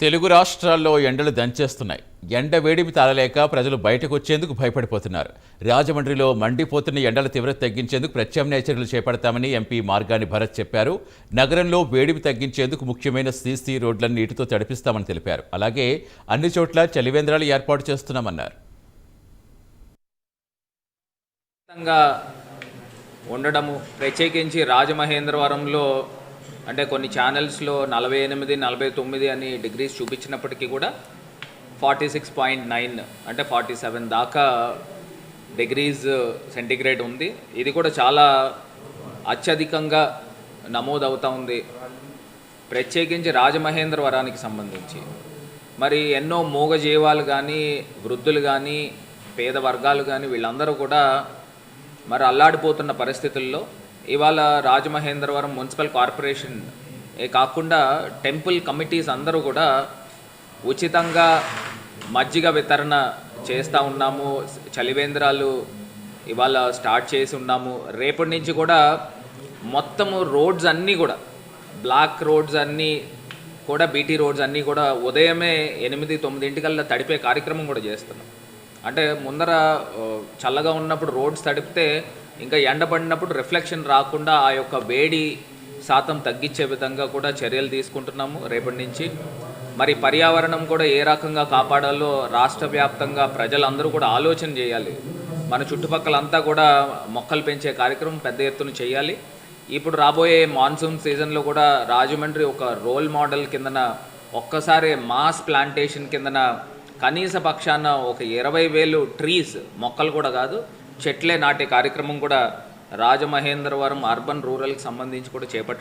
తెలుగు రాష్ట్రాల్లో ఎండలు దంచేస్తున్నాయి. ఎండ వేడిమి తాళలేక ప్రజలు బయటకు వచ్చేందుకు భయపడిపోతున్నారు. రాజమండ్రిలో మండిపోతున్న ఎండల తీవ్రత తగ్గించేందుకు ప్రత్యామ్నాయ చర్యలు చేపడతామని ఎంపీ మార్గాని భరత్ చెప్పారు. నగరంలో వేడిమి తగ్గించేందుకు ముఖ్యమైన సీసీ రోడ్లను నీటితో తడిపిస్తామని తెలిపారు. అలాగే అన్ని చోట్ల చలివేంద్రాలు ఏర్పాటు చేస్తున్నామన్నారు. ఉండడము. ప్రత్యేకించి రాజమహేంద్రవరంలో అంటే కొన్ని ఛానల్స్లో నలభై ఎనిమిది నలభై తొమ్మిది అని డిగ్రీస్ చూపించినప్పటికీ కూడా ఫార్టీ సిక్స్ పాయింట్ నైన్ అంటే ఫార్టీ సెవెన్ దాకా డిగ్రీస్ సెంటిగ్రేడ్ ఉంది. ఇది కూడా చాలా అత్యధికంగా నమోదవుతూ ఉంది. ప్రత్యేకించి రాజమహేంద్రవరానికి సంబంధించి. మరి ఎన్నో మూగజీవాలు కానీ వృద్ధులు కానీ పేద వర్గాలు కానీ వీళ్ళందరూ కూడా మరి అల్లాడిపోతున్న పరిస్థితుల్లో ఇవాళ రాజమహేంద్రవరం మున్సిపల్ కార్పొరేషన్ ఏ కాకుండా టెంపుల్ కమిటీస్ అందరూ కూడా ఉచితంగా మజ్జిగ వితరణ చేస్తూ ఉన్నాము. చలివేంద్రాలు ఇవాళ స్టార్ట్ చేసి ఉన్నాము. రేపటి నుంచి కూడా మొత్తము రోడ్స్ అన్నీ కూడా బ్లాక్ రోడ్స్ అన్నీ కూడా బీటీ రోడ్స్ అన్నీ కూడా ఉదయమే ఎనిమిది తొమ్మిదింటికల్లా తడిపే కార్యక్రమం కూడా చేస్తున్నాం. అంటే ముందర చల్లగా ఉన్నప్పుడు రోడ్స్ తడిపితే ఇంకా ఎండబడినప్పుడు రిఫ్లెక్షన్ రాకుండా ఆ యొక్క వేడి శాతం తగ్గించే విధంగా కూడా చర్యలు తీసుకుంటున్నాము రేపటి నుంచి. మరి పర్యావరణం కూడా ఏ రకంగా కాపాడాలో రాష్ట్ర వ్యాప్తంగా ప్రజలందరూ కూడా ఆలోచన చేయాలి. మన చుట్టుపక్కలంతా కూడా మొక్కలు పెంచే కార్యక్రమం పెద్ద ఎత్తున చేయాలి. ఇప్పుడు రాబోయే మాన్సూన్ సీజన్లో కూడా రాజమండ్రి ఒక రోల్ మోడల్ కిందన ఒక్కసారి మాస్ ప్లాంటేషన్ కిందన కనీస పక్షాన ఒక ఇరవై వేలు ట్రీస్ మొక్కలు కూడా కాదు చెట్లే నాటే కార్యక్రమం కూడా రాజమహేంద్రవరం అర్బన్ రూరల్కి సంబంధించి కూడా చేపట్టడం